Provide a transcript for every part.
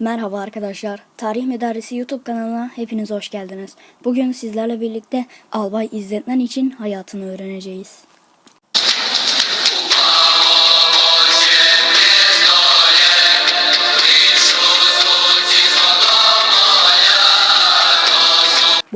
Merhaba arkadaşlar. Tarih Medarisi YouTube kanalına hepiniz hoş geldiniz. Bugün sizlerle birlikte Albay İzzetmen için hayatını öğreneceğiz.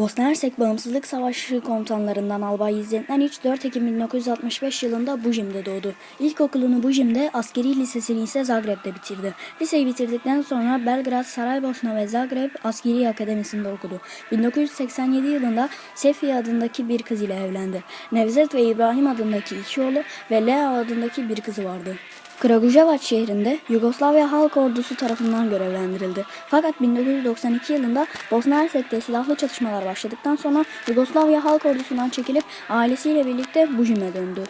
Bosna Hersek Bağımsızlık Savaşı komutanlarından Albay İzzetmen İç 4 Ekim 1965 yılında Bujim'de doğdu. İlkokulunu Bujim'de, askeri lisesini ise Zagreb'de bitirdi. Liseyi bitirdikten sonra Belgrad, Saraybosna ve Zagreb Askeri Akademisi'nde okudu. 1987 yılında Sefiye adındaki bir kız ile evlendi. Nevzat ve İbrahim adındaki iki oğlu ve Lea adındaki bir kızı vardı. Kragujevac şehrinde Yugoslavya Halk Ordusu tarafından görevlendirildi. Fakat 1992 yılında Bosna Hersek'te silahlı çatışmalar başladıktan sonra Yugoslavya Halk Ordusu'ndan çekilip ailesiyle birlikte Bujim'e döndü.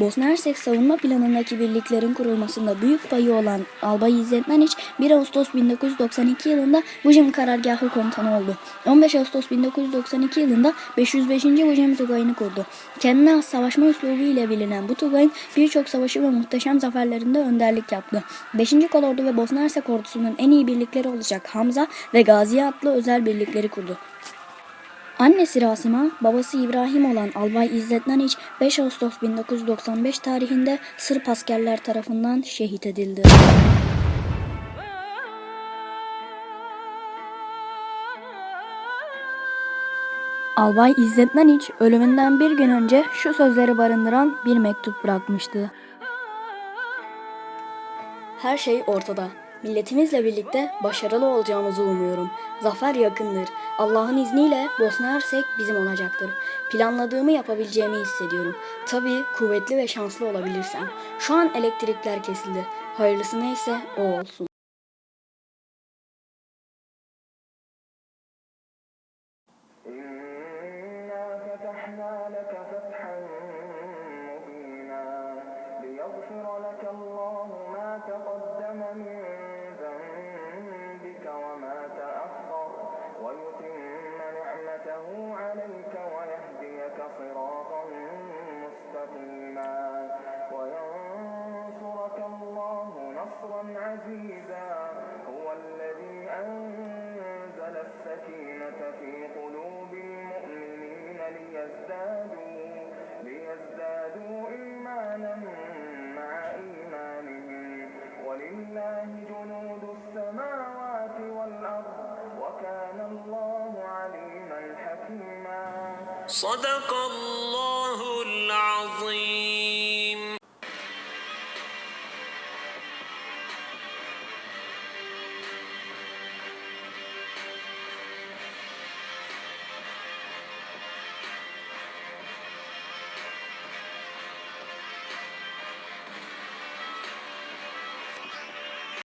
Bosna Hersek savunma planındaki birliklerin kurulmasında büyük payı olan Albay İzzet Naniç 1 Ağustos 1992 yılında Bujim karargahı komutanı oldu. 15 Ağustos 1992 yılında 505. Bujim Tugayı'nı kurdu. Kendine has savaşma üslubu ile bilinen bu Tugay'ın birçok savaşı ve muhteşem zaferlerinde önderlik yaptı. 5. Kolordu ve Bosna Hersek ordusunun en iyi birlikleri olacak Hamza ve Gaziye adlı özel birlikleri kurdu. Annesi Rasima, babası İbrahim olan Albay İzzet Naniç 5 Ağustos 1995 tarihinde Sırp askerler tarafından şehit edildi. Albay İzzet Naniç ölümünden bir gün önce şu sözleri barındıran bir mektup bırakmıştı. Her şey ortada. Milletimizle birlikte başarılı olacağımızı umuyorum. Zafer yakındır. Allah'ın izniyle Bosna Hersek bizim olacaktır. Planladığımı yapabileceğimi hissediyorum. Tabii kuvvetli ve şanslı olabilirsem. Şu an elektrikler kesildi. Hayırlısı neyse o olsun. إنا فتحنا لك فتحا مبينا ليغفر لك الله ما تقدم من نصرا عزيزا. هو الذي أنزل السكينة في قلوب المؤمنين ليزدادوا ليزدادوا إيمانا مع إيمانهم. ولله جنود السماوات والأرض وكان الله عليما حكيما. صدق الله